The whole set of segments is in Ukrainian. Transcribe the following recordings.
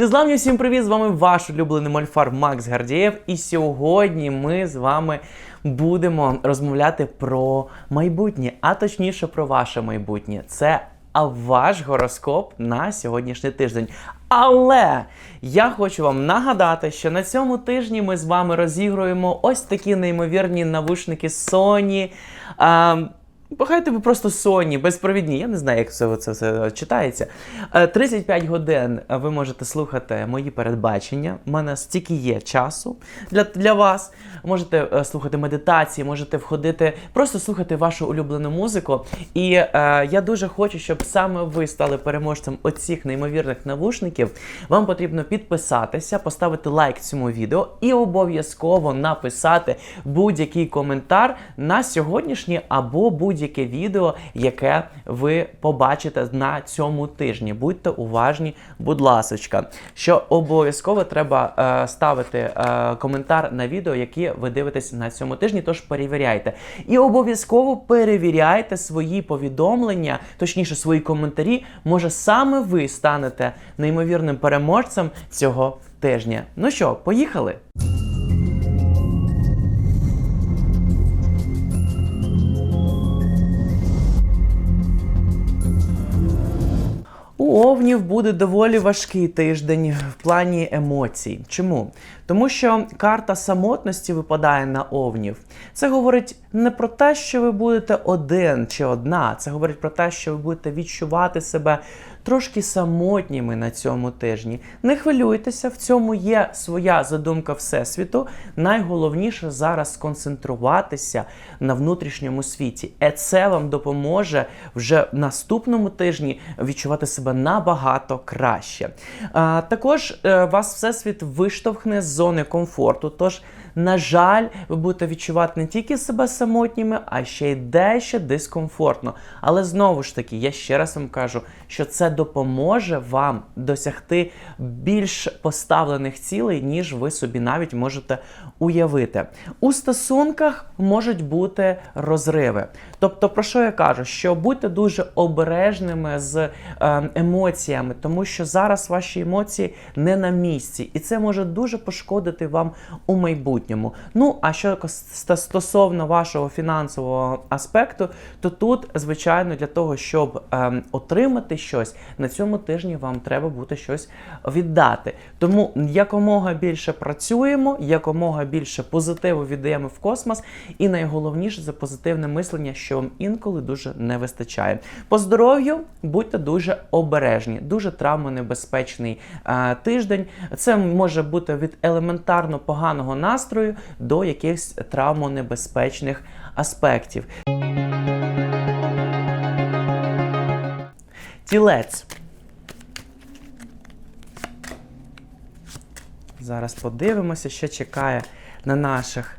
Незламні всім привіт! З вами ваш улюблений мольфар Макс Гардієв. І сьогодні ми з вами будемо розмовляти про майбутнє, а точніше про ваше майбутнє. Це ваш гороскоп на сьогоднішній тиждень. Але я хочу вам нагадати, що на цьому тижні ми з вами розігруємо ось такі неймовірні навушники Sony. А, Хай тобі просто Sony, безпровідні. Я не знаю, як це, це все читається. Е, 35 годин ви можете слухати мої передбачення. У мене стільки є часу для, для вас. Можете е, слухати медитації, можете входити, просто слухати вашу улюблену музику. І е, я дуже хочу, щоб саме ви стали переможцем оцих неймовірних навушників. Вам потрібно підписатися, поставити лайк цьому відео і обов'язково написати будь-який коментар на сьогоднішнє або будь-яке відео, яке ви побачите на цьому тижні. Будьте уважні, будь ласочка. Що обов'язково треба е, ставити е, коментар на відео, які ви дивитесь на цьому тижні. Тож перевіряйте. І обов'язково перевіряйте свої повідомлення, точніше, свої коментарі. Може, саме ви станете неймовірним переможцем цього тижня. Ну що, поїхали? Овнів буде доволі важкий тиждень в плані емоцій. Чому? Тому що карта самотності випадає на овнів. Це говорить не про те, що ви будете один чи одна. Це говорить про те, що ви будете відчувати себе трошки самотніми на цьому тижні. Не хвилюйтеся, в цьому є своя задумка Всесвіту. Найголовніше зараз сконцентруватися на внутрішньому світі. І це вам допоможе вже в наступному тижні відчувати себе набагато краще. А, також е, вас Всесвіт виштовхне з зони комфорту. Тож, на жаль, ви будете відчувати не тільки себе самотніми, а ще й дещо дискомфортно. Але знову ж таки, я ще раз вам кажу, що це допоможе вам досягти більш поставлених цілей, ніж ви собі навіть можете уявити. У стосунках можуть бути розриви. Тобто, про що я кажу? Що будьте дуже обережними з е, емоціями, тому що зараз ваші емоції не на місці, і це може дуже пошкодити вам у майбутньому. Ну а що стосовно вашого фінансового аспекту, то тут, звичайно, для того, щоб ем, отримати щось, на цьому тижні вам треба буде щось віддати. Тому якомога більше працюємо, якомога більше позитиву віддаємо в космос, і найголовніше це позитивне мислення, що вам інколи дуже не вистачає. По здоров'ю будьте дуже обережні, дуже травмонебезпечний е, тиждень. Це може бути від елементарно поганого настрою до якихось травмонебезпечних аспектів. Тілець. Зараз подивимося, що чекає на наших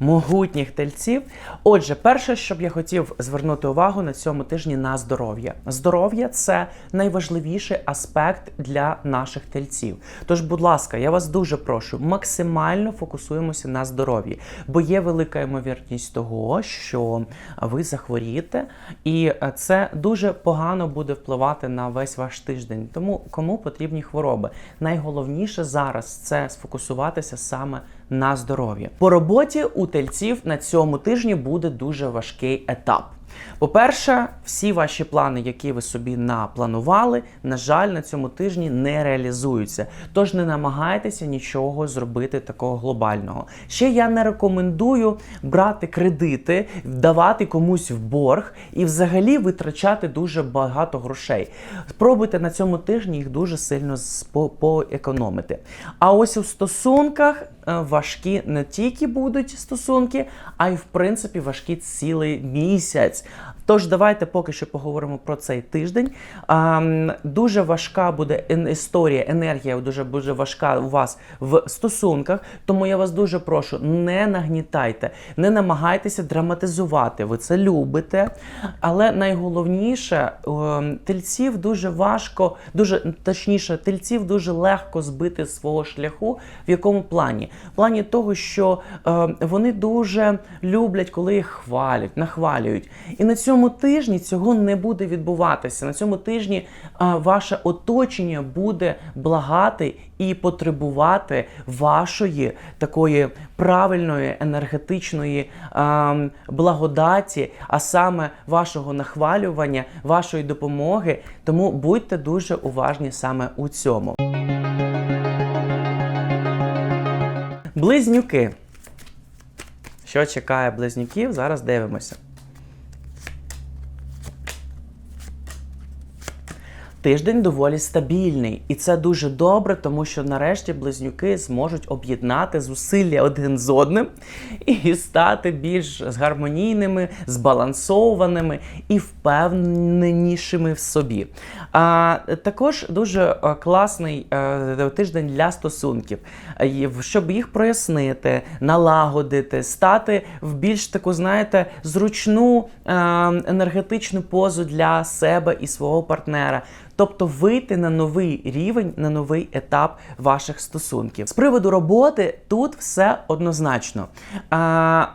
могутніх тельців. Отже, перше, що б я хотів звернути увагу на цьому тижні на здоров'я. Здоров'я це найважливіший аспект для наших тельців. Тож, будь ласка, я вас дуже прошу, максимально фокусуємося на здоров'ї, бо є велика ймовірність того, що ви захворієте, і це дуже погано буде впливати на весь ваш тиждень. Тому кому потрібні хвороби? Найголовніше зараз це сфокусуватися саме на здоров'я. По роботі у тельців на цьому тижні буде дуже важкий етап. По-перше, всі ваші плани, які ви собі напланували, на жаль, на цьому тижні не реалізуються. Тож не намагайтеся нічого зробити такого глобального. Ще я не рекомендую брати кредити, давати комусь в борг і взагалі витрачати дуже багато грошей. Спробуйте на цьому тижні їх дуже сильно поекономити. А ось у стосунках важкі не тільки будуть стосунки, а й в принципі важкі цілий місяць. Тож давайте поки що поговоримо про цей тиждень. Дуже важка буде історія, енергія дуже дуже важка у вас в стосунках. Тому я вас дуже прошу, не нагнітайте, не намагайтеся драматизувати. Ви це любите. Але найголовніше, ем, тельців дуже важко, дуже точніше, тельців дуже легко збити свого шляху. В якому плані? В плані того, що е, вони дуже люблять, коли їх хвалять, нахвалюють. І на цьому цьому тижні цього не буде відбуватися. На цьому тижні ваше оточення буде благати і потребувати вашої такої правильної енергетичної благодаті, а саме вашого нахвалювання, вашої допомоги. Тому будьте дуже уважні саме у цьому. Близнюки. Що чекає близнюків? Зараз дивимося. Тиждень доволі стабільний, і це дуже добре, тому що нарешті близнюки зможуть об'єднати зусилля один з одним і стати більш гармонійними, збалансованими і впевненішими в собі. А також дуже е, класний е, тиждень для стосунків, Е, щоб їх прояснити, налагодити, стати в більш таку, знаєте, зручну е, енергетичну позу для себе і свого партнера. Тобто вийти на новий рівень, на новий етап ваших стосунків. З приводу роботи тут все однозначно. А,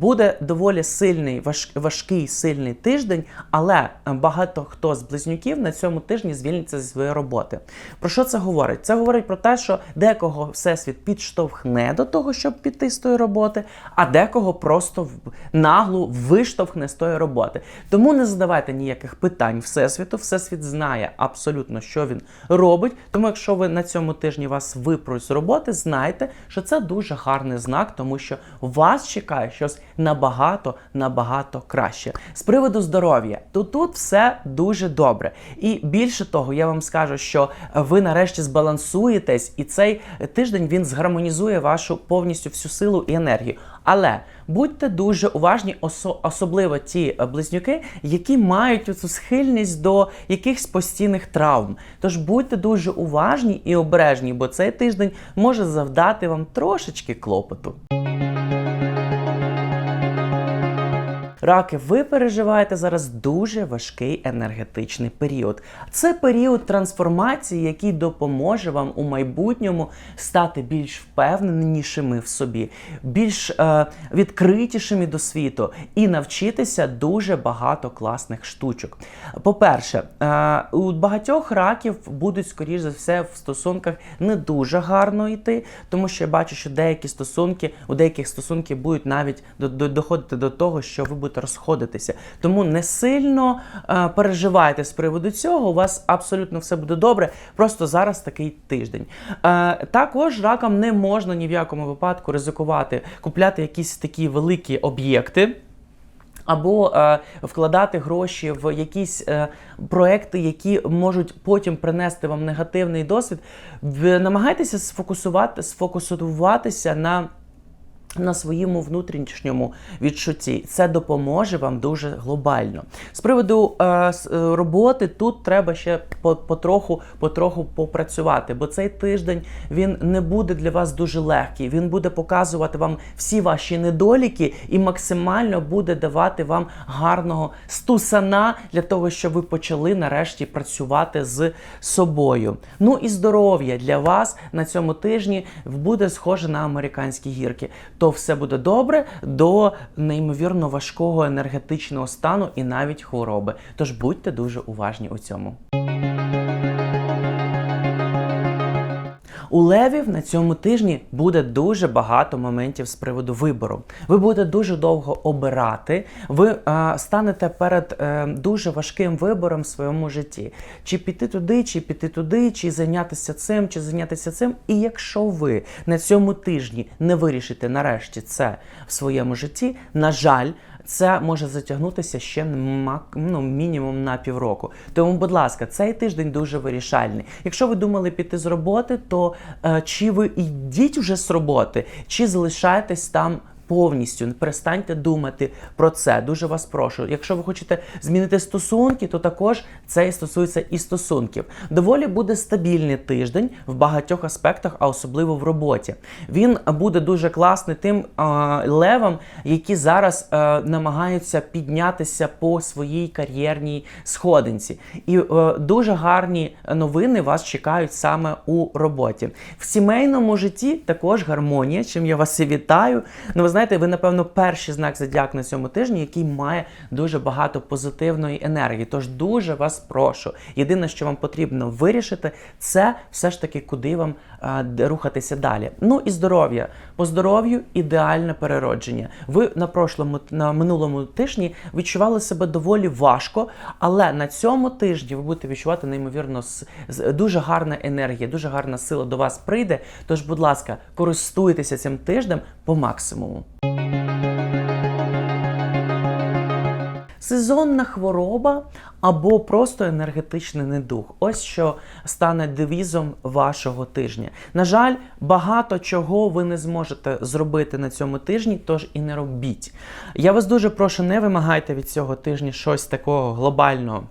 буде доволі сильний, важкий, сильний тиждень, але багато хто з близнюків на цьому тижні звільниться зі своєї роботи. Про що це говорить? Це говорить про те, що декого всесвіт підштовхне до того, щоб піти з тої роботи, а декого просто нагло виштовхне з тої роботи. Тому не задавайте ніяких питань всесвіту. Всесвіт знає абсолютно, що він робить. Тому, якщо ви на цьому тижні вас випруть з роботи, знайте, що це дуже гарний знак, тому що вас чекає щось набагато набагато краще. З приводу здоров'я, то тут все дуже добре. І більше того, я вам скажу, що ви нарешті збалансуєтесь, і цей тиждень він згармонізує вашу повністю всю силу і енергію. Але будьте дуже уважні, осо- особливо ті близнюки, які мають цю схильність до якихось постійних травм. Тож будьте дуже уважні і обережні, бо цей тиждень може завдати вам трошечки клопоту. Раки, ви переживаєте зараз дуже важкий енергетичний період. Це період трансформації, який допоможе вам у майбутньому стати більш впевненішими в собі, більш е, відкритішими до світу і навчитися дуже багато класних штучок. По-перше, е, у багатьох раків будуть, скоріш за все, в стосунках не дуже гарно йти, тому що я бачу, що деякі стосунки, у деяких стосунки будуть навіть до, до, доходити до того, що ви будете розходитися. Тому не сильно е, переживайте з приводу цього. У вас абсолютно все буде добре. Просто зараз такий тиждень. Е, також ракам не можна ні в якому випадку ризикувати, купляти якісь такі великі об'єкти. Або е, вкладати гроші в якісь е, проекти, які можуть потім принести вам негативний досвід. В, намагайтеся сфокусувати, сфокусуватися на на своєму внутрішньому відчутті. Це допоможе вам дуже глобально. З приводу е, е, роботи тут треба ще по- потроху, потроху попрацювати, бо цей тиждень він не буде для вас дуже легкий. Він буде показувати вам всі ваші недоліки і максимально буде давати вам гарного стусана для того, щоб ви почали нарешті працювати з собою. Ну і здоров'я для вас на цьому тижні буде схоже на американські гірки. То все буде добре до неймовірно важкого енергетичного стану і навіть хвороби. Тож будьте дуже уважні у цьому. У левів на цьому тижні буде дуже багато моментів з приводу вибору. Ви будете дуже довго обирати. Ви е, станете перед е, дуже важким вибором в своєму житті. Чи піти туди, чи піти туди, чи зайнятися цим, чи зайнятися цим. І якщо ви на цьому тижні не вирішите нарешті це в своєму житті, на жаль, це може затягнутися ще ну, мінімум на півроку. Тому, будь ласка, цей тиждень дуже вирішальний. Якщо ви думали піти з роботи, то е, чи ви йдіть вже з роботи, чи залишаєтесь там. Повністю перестаньте думати про це. Дуже вас прошу. Якщо ви хочете змінити стосунки, то також це і стосується і стосунків. Доволі буде стабільний тиждень в багатьох аспектах, а особливо в роботі. Він буде дуже класний тим е, левам, які зараз е, намагаються піднятися по своїй кар'єрній сходинці. І е, дуже гарні новини вас чекають саме у роботі. В сімейному житті також гармонія, чим я вас і вітаю. Ну, ви знаєте, знаєте, ви, напевно, перший знак зодіак на цьому тижні, який має дуже багато позитивної енергії. Тож дуже вас прошу. Єдине, що вам потрібно вирішити, це все ж таки, куди вам рухатися далі. Ну і здоров'я. По здоров'ю ідеальне переродження. Ви на прошлому на минулому тижні відчували себе доволі важко, але на цьому тижні ви будете відчувати неймовірно дуже гарна енергія, дуже гарна сила до вас прийде. Тож, будь ласка, користуйтеся цим тижнем по максимуму. Сезонна хвороба або просто енергетичний недух. Ось що стане девізом вашого тижня. На жаль, багато чого ви не зможете зробити на цьому тижні, тож і не робіть. Я вас дуже прошу, не вимагайте від цього тижня щось такого глобального.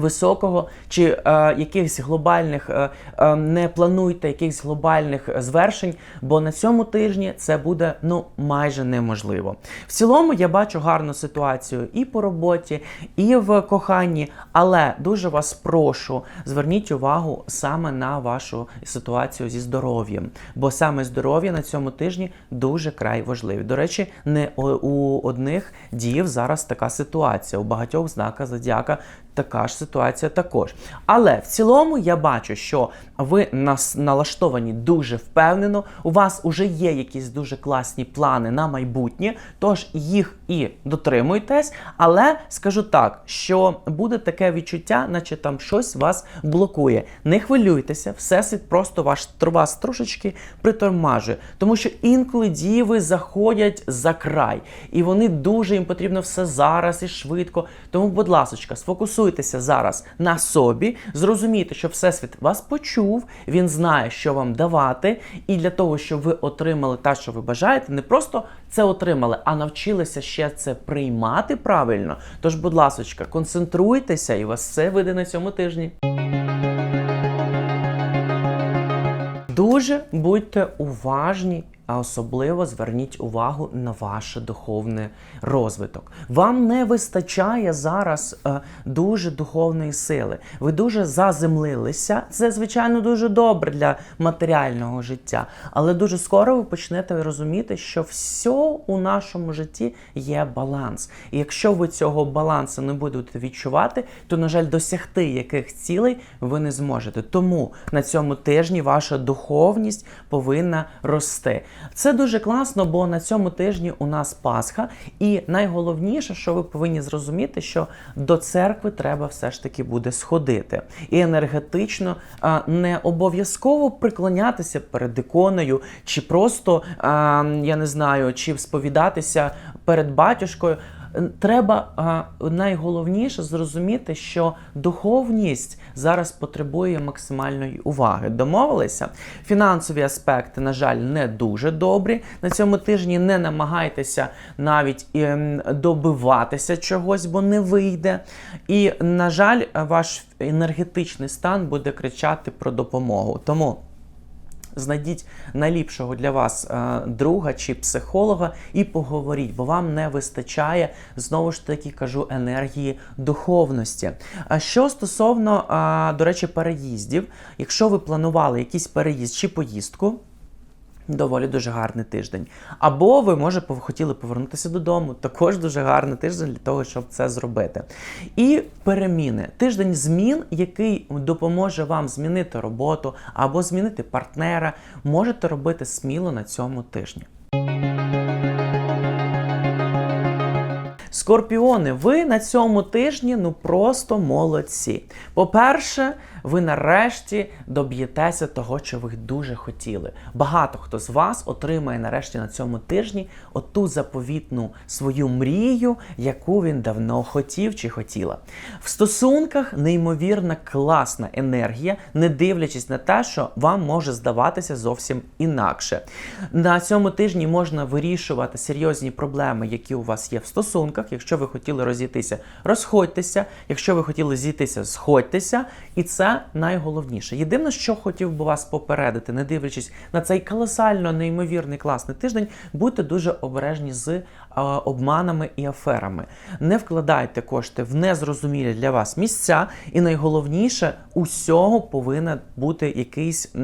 Високого чи е, якихось глобальних е, е, не плануйте якихось глобальних е, звершень, бо на цьому тижні це буде ну майже неможливо. В цілому я бачу гарну ситуацію і по роботі, і в коханні, але дуже вас прошу, зверніть увагу саме на вашу ситуацію зі здоров'ям, бо саме здоров'я на цьому тижні дуже край важливі. До речі, не у- одних діїв зараз така ситуація. У багатьох знаках зодіака така ж ситуація також. Але в цілому я бачу, що ви нас налаштовані дуже впевнено. У вас вже є якісь дуже класні плани на майбутнє, тож їх і дотримуйтесь. Але скажу так, що буде таке відчуття, наче там щось вас блокує. Не хвилюйтеся, всесвіт просто ваш вас трошечки притормажує, тому що інколи діви заходять за край, і вони дуже їм потрібно все зараз і швидко. Тому, будь ласка, сфокусуйтеся зараз на собі, зрозумійте, що всесвіт вас почув, він знає, що вам давати, і для того, щоб ви отримали те, що ви бажаєте, не просто це отримали, а навчилися ще це приймати правильно. Тож, будь ласка, концентруйтеся, і вас все вийде на цьому тижні. Дуже будьте уважні, а особливо зверніть увагу на ваш духовний розвиток. Вам не вистачає зараз е, дуже духовної сили. Ви дуже заземлилися. Це, звичайно, дуже добре для матеріального життя. Але дуже скоро ви почнете розуміти, що все у нашому житті є баланс. І якщо ви цього балансу не будете відчувати, то, на жаль, досягти яких цілей ви не зможете. Тому на цьому тижні ваша духовність повинна рости. Це дуже класно, бо на цьому тижні у нас Пасха, і найголовніше, що ви повинні зрозуміти, що до церкви треба все ж таки буде сходити. І енергетично не обов'язково приклонятися перед іконою, чи просто я не знаю, чи сповідатися перед батюшкою. Треба найголовніше зрозуміти, що духовність зараз потребує максимальної уваги. Домовилися? Фінансові аспекти, на жаль, не дуже добрі. На цьому тижні не намагайтеся навіть ем, добиватися чогось, бо не вийде. І, на жаль, ваш енергетичний стан буде кричати про допомогу. Тому. Знайдіть найліпшого для вас е, друга чи психолога і поговоріть, бо вам не вистачає знову ж таки кажу енергії духовності. А що стосовно, до речі, переїздів, якщо ви планували якийсь переїзд чи поїздку. Доволі дуже гарний тиждень. Або ви, може, хотіли повернутися додому. Також дуже гарний тиждень для того, щоб це зробити. І переміни. Тиждень змін, який допоможе вам змінити роботу або змінити партнера, можете робити сміло на цьому тижні. Скорпіони, ви на цьому тижні ну просто молодці. По-перше, ви нарешті доб'єтеся того, що ви дуже хотіли. Багато хто з вас отримає нарешті на цьому тижні оту заповітну свою мрію, яку він давно хотів чи хотіла. В стосунках неймовірна класна енергія, не дивлячись на те, що вам може здаватися зовсім інакше. На цьому тижні можна вирішувати серйозні проблеми, які у вас є в стосунках. Якщо ви хотіли розійтися, розходьтеся. Якщо ви хотіли зійтися, сходьтеся. І це Найголовніше. Єдине, що хотів би вас попередити, не дивлячись на цей колосально неймовірний класний тиждень, будьте дуже обережні з е, обманами і аферами. Не вкладайте кошти в незрозумілі для вас місця, і найголовніше, усього повинен бути якийсь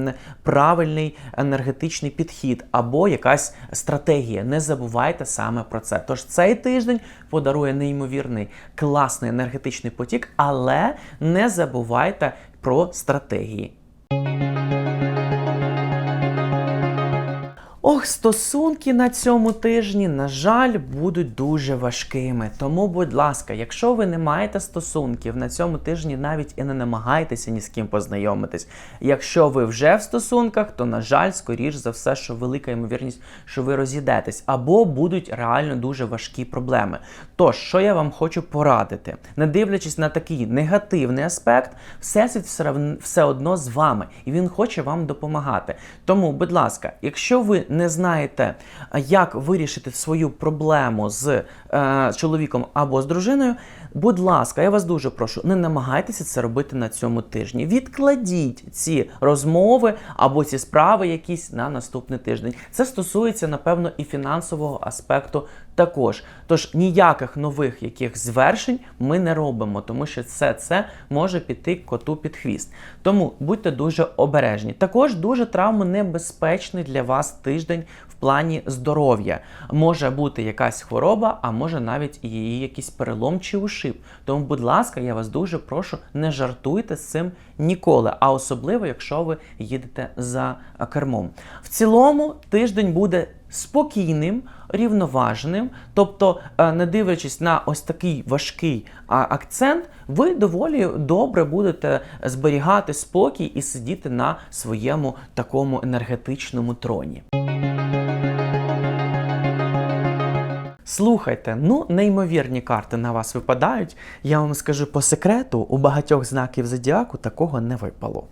правильний енергетичний підхід або якась стратегія. Не забувайте саме про це. Тож цей тиждень подарує неймовірний класний енергетичний потік, але не забувайте про стратегії. Ох, стосунки на цьому тижні, на жаль, будуть дуже важкими. Тому, будь ласка, якщо ви не маєте стосунків на цьому тижні, навіть і не намагайтеся ні з ким познайомитись. Якщо ви вже в стосунках, то на жаль, скоріш за все, що велика ймовірність, що ви розійдетесь, або будуть реально дуже важкі проблеми. Тож, що я вам хочу порадити, не дивлячись на такий негативний аспект, всесвіт все, одно з вами, і він хоче вам допомагати. Тому, будь ласка, якщо ви не знаєте, як вирішити свою проблему з е, чоловіком або з дружиною, будь ласка, я вас дуже прошу, не намагайтеся це робити на цьому тижні. Відкладіть ці розмови або ці справи якісь на наступний тиждень. Це стосується, напевно, і фінансового аспекту також. Тож ніяких нових яких звершень ми не робимо, тому що все це може піти коту під хвіст. Тому будьте дуже обережні. Також дуже травмонебезпечний для вас тиждень плані здоров'я. Може бути якась хвороба, а може навіть і її якийсь перелом чи ушиб. Тому, будь ласка, я вас дуже прошу, не жартуйте з цим ніколи, а особливо, якщо ви їдете за кермом. В цілому тиждень буде спокійним, рівноваженим, тобто, е, не дивлячись на ось такий важкий акцент, ви доволі добре будете зберігати спокій і сидіти на своєму такому енергетичному троні. Слухайте, ну неймовірні карти на вас випадають. Я вам скажу по секрету, у багатьох знаків зодіаку такого не випало.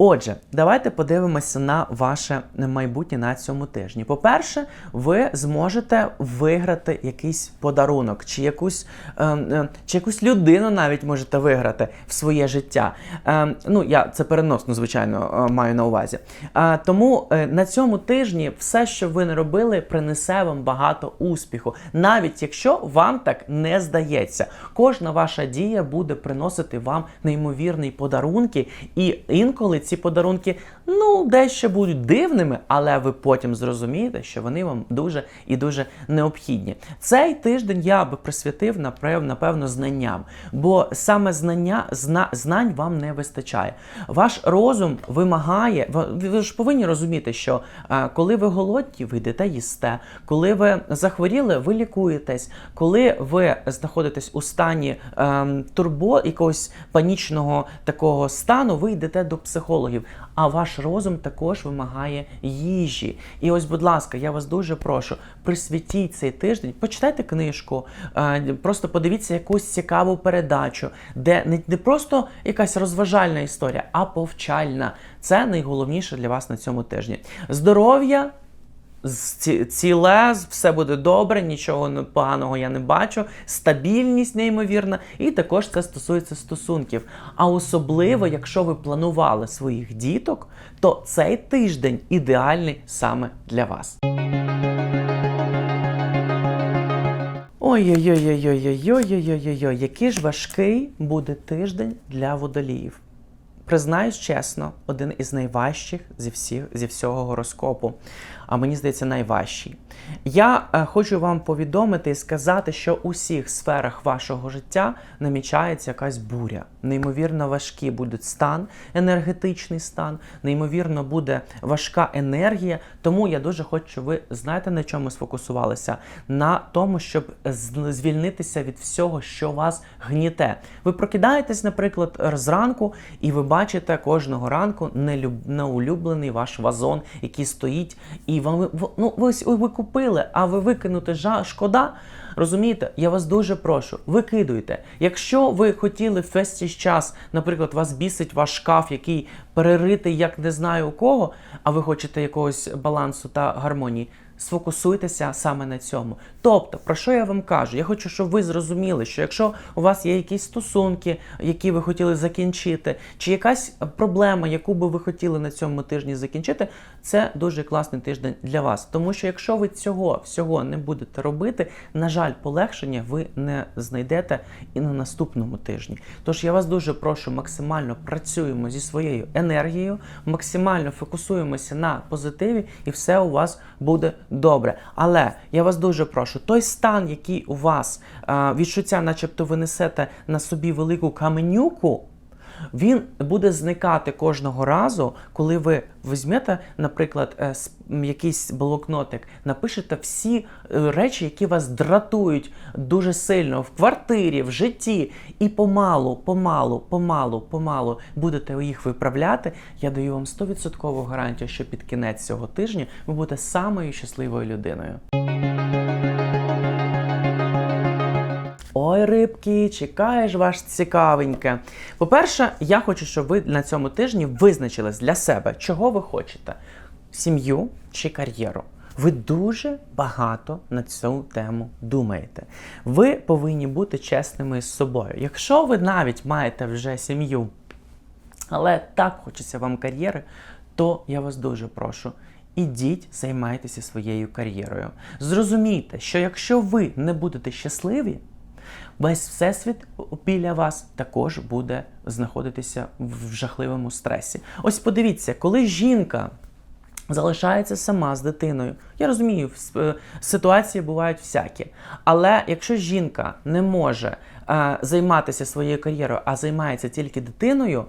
Отже, давайте подивимося на ваше майбутнє на цьому тижні. По-перше, ви зможете виграти якийсь подарунок, чи якусь, е, е, чи якусь людину навіть можете виграти в своє життя. Е, ну, я це переносно, звичайно, е, маю на увазі. Е, тому е, на цьому тижні все, що ви не робили, принесе вам багато успіху, навіть якщо вам так не здається. Кожна ваша дія буде приносити вам неймовірні подарунки, і інколи ці подарунки ну дещо будуть дивними, але ви потім зрозумієте, що вони вам дуже і дуже необхідні. Цей тиждень я би присвятив напевно знанням, бо саме знання зна, знань вам не вистачає. Ваш розум вимагає, ви, ж повинні розуміти, що е, коли ви голодні, ви йдете їсте, коли ви захворіли, ви лікуєтесь, коли ви знаходитесь у стані ем, турбо якогось панічного такого стану, ви йдете до психологів. А ваш розум також вимагає їжі. І ось, будь ласка, я вас дуже прошу, присвятіть цей тиждень, почитайте книжку, е, просто подивіться якусь цікаву передачу, де не, не просто якась розважальна історія, а повчальна. Це найголовніше для вас на цьому тижні. Здоров'я ціле, все буде добре, нічого поганого я не бачу, стабільність неймовірна, і також це стосується стосунків. А особливо, якщо ви планували своїх діток, то цей тиждень ідеальний саме для вас. Ой-ой-ой, ой ой ой ой ой ой ой який ж важкий буде тиждень для водоліїв. Признаюсь чесно, один із найважчих зі всіх зі всього гороскопу. А мені здається, найважчий. Я е, хочу вам повідомити і сказати, що у всіх сферах вашого життя намічається якась буря. Неймовірно важкий буде стан, енергетичний стан, неймовірно буде важка енергія. Тому я дуже хочу, щоб ви знаєте на чому сфокусувалися? На тому, щоб звільнитися від всього, що вас гніте. Ви прокидаєтесь, наприклад, зранку, і ви бачите кожного ранку неулюблений ваш вазон, який стоїть, і вам ну, ви, ось- ви купили, а ви викинути жа... шкода. Розумієте, я вас дуже прошу, викидуйте. Якщо ви хотіли весь цей час, наприклад, вас бісить ваш шкаф, який переритий, як не знаю у кого, а ви хочете якогось балансу та гармонії, Сфокусуйтеся саме на цьому. Тобто, про що я вам кажу? Я хочу, щоб ви зрозуміли, що якщо у вас є якісь стосунки, які ви хотіли закінчити, чи якась проблема, яку би ви хотіли на цьому тижні закінчити, це дуже класний тиждень для вас. Тому що якщо ви цього всього не будете робити, на жаль, полегшення ви не знайдете і на наступному тижні. Тож я вас дуже прошу, максимально працюємо зі своєю енергією, максимально фокусуємося на позитиві, і все у вас буде добре. Але я вас дуже прошу, той стан, який у вас відчуття, начебто ви несете на собі велику каменюку. Він буде зникати кожного разу, коли ви візьмете, наприклад, е, якийсь блокнотик, напишете всі е, речі, які вас дратують дуже сильно в квартирі, в житті, і помалу, помалу, помалу, помалу будете їх виправляти. Я даю вам 100% гарантію, що під кінець цього тижня ви будете самою щасливою людиною. Ой, рибки, чекаєш ваш цікавеньке. По-перше, я хочу, щоб ви на цьому тижні визначились для себе, чого ви хочете: сім'ю чи кар'єру. Ви дуже багато на цю тему думаєте. Ви повинні бути чесними з собою. Якщо ви навіть маєте вже сім'ю, але так хочеться вам кар'єри, то я вас дуже прошу. Ідіть, займайтеся своєю кар'єрою. Зрозумійте, що якщо ви не будете щасливі, весь всесвіт біля вас також буде знаходитися в жахливому стресі. Ось подивіться, коли жінка залишається сама з дитиною. Я розумію, е, ситуації бувають всякі. Але якщо жінка не може е, займатися своєю кар'єрою, а займається тільки дитиною,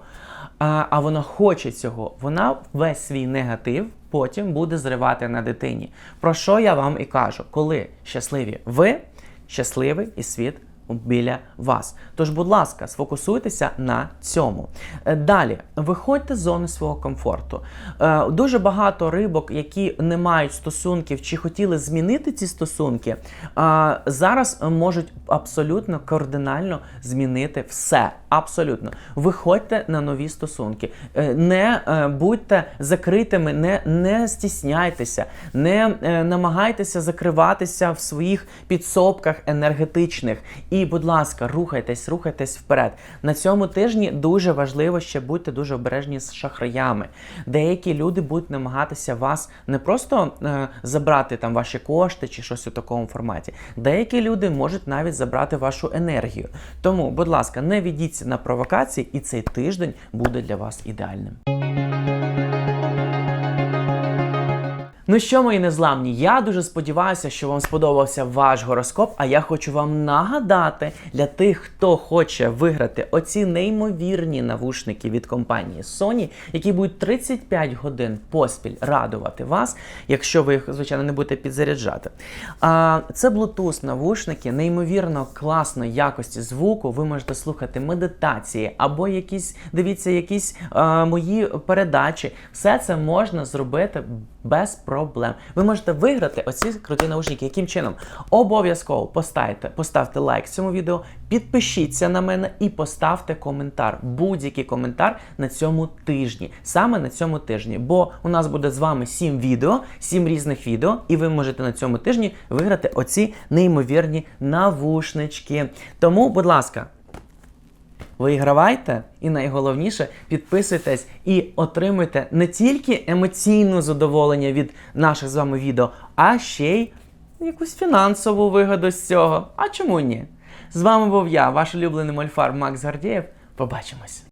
а, а вона хоче цього, вона весь свій негатив потім буде зривати на дитині. Про що я вам і кажу? Коли щасливі ви, щасливий і світ біля вас. Тож, будь ласка, сфокусуйтеся на цьому. Е, Далі, виходьте з зони свого комфорту. Е, Дуже багато рибок, які не мають стосунків чи хотіли змінити ці стосунки, е, зараз можуть абсолютно кардинально змінити все. Абсолютно. Виходьте на нові стосунки. Е, Не е, будьте закритими, не, не стісняйтеся, не е, намагайтеся закриватися в своїх підсобках енергетичних. І, будь ласка, рухайтесь, рухайтесь вперед. На цьому тижні дуже важливо ще бути дуже обережні з шахраями. Деякі люди будуть намагатися вас не просто е, забрати там ваші кошти чи щось у такому форматі. Деякі люди можуть навіть забрати вашу енергію. Тому, будь ласка, не ведіться на провокації, і цей тиждень буде для вас ідеальним. Ну що, мої незламні, я дуже сподіваюся, що вам сподобався ваш гороскоп. А я хочу вам нагадати для тих, хто хоче виграти оці неймовірні навушники від компанії Sony, які будуть 35 годин поспіль радувати вас, якщо ви їх, звичайно, не будете підзаряджати. А, це Bluetooth навушники, неймовірно класної якості звуку. Ви можете слухати медитації або якісь, дивіться, якісь а, мої передачі. Все це можна зробити без проблем. Ви можете виграти оці круті наушники. Яким чином? Обов'язково поставте, поставте лайк цьому відео, підпишіться на мене і поставте коментар. Будь-який коментар на цьому тижні. Саме на цьому тижні. Бо у нас буде з вами 7 відео, 7 різних відео, і ви можете на цьому тижні виграти оці неймовірні навушнички. Тому, будь ласка. Вигравайте і найголовніше підписуйтесь і отримуйте не тільки емоційне задоволення від наших з вами відео, а ще й якусь фінансову вигоду з цього. А чому ні? З вами був я, ваш улюблений мольфар Макс Гардієв. Побачимось!